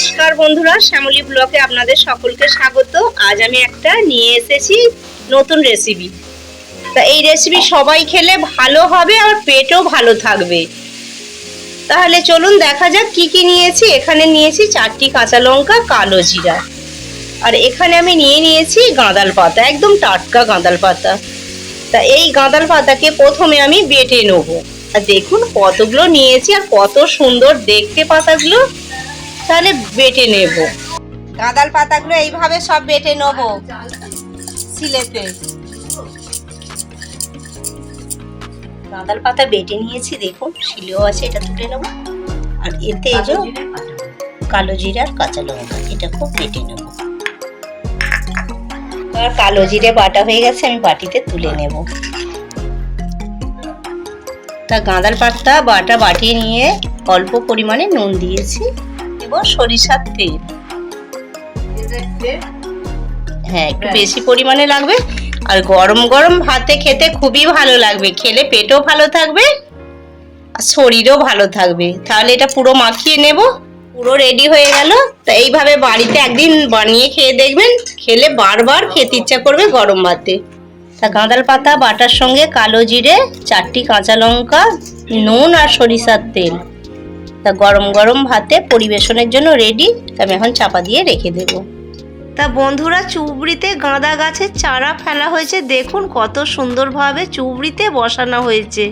নমস্কার বন্ধুরা, শ্যামলী ব্লকে আপনাদের সকলকে স্বাগত। আজ আমি একটা নিয়ে এসেছি নতুন রেসিপি তা এই রেসিপি সবাই খেলে ভালো হবে আর পেটও ভালো থাকবে। তাহলে চলুন দেখা যাক কি কি নিয়েছি। এখানে নিয়েছি চারটি কাঁচা লঙ্কা, কালো জিরা। আর এখানে আমি নিয়ে নিয়েছি গাঁদাল পাতা, একদম টাটকা গাঁদাল পাতা। তা এই গাঁদাল পাতাকে প্রথমে আমি বেটে নেব। আর দেখুন কতগুলো নিয়েছি আর কত সুন্দর দেখতে পাতাগুলো। তাহলে বেটে নেব। গাঁদাল পাতাগুলো এইভাবে সব বেটে নেব সিলেতে গাঁদাল পাতা বেটে নিয়েছি দেখুন শিলেও আছে এটা তুলে নেব। আর এতে এই যে কালো জিরা আর কাঁচা লঙ্কা এটা খুব বেটে নেব। আর কালো জিরে বাটা হয়ে গেছে আমি বাটিতে তুলে নেব। তা গাঁদাল পাতা বাটা বাটিয়ে নিয়ে অল্প পরিমাণে নুন দিয়েছি। এবং সরিষার তেল। হ্যাঁ একটু বেশি পরিমাণে লাগবে। আর গরম গরম ভাতে খেতে খুবই ভালো লাগবে। খেলে পেটও ভালো থাকবে আর শরীরও ভালো থাকবে। তাহলে এটা পুরো মাখিয়ে নেব। পুরো রেডি হয়ে গেল। তা এইভাবে বাড়িতে একদিন বানিয়ে খেয়ে দেখবেন। খেলে বারবার খেতে ইচ্ছা করবে গরম ভাতে। তা গাঁদাল পাতা বাটার সঙ্গে কালো জিরে চারটি কাঁচা লঙ্কা নুন আর সরিষার তেল। তা গরম গরম ভাতে পরিবেশনের জন্য রেডি আমি এখন চাপা দিয়ে রেখে দেব। তা বন্ধুরা, চুবড়িতে গাঁদা গাছের চারা ফেলা হয়েছে। দেখুন কত সুন্দরভাবে চুবড়িতে বসানো হয়েছে।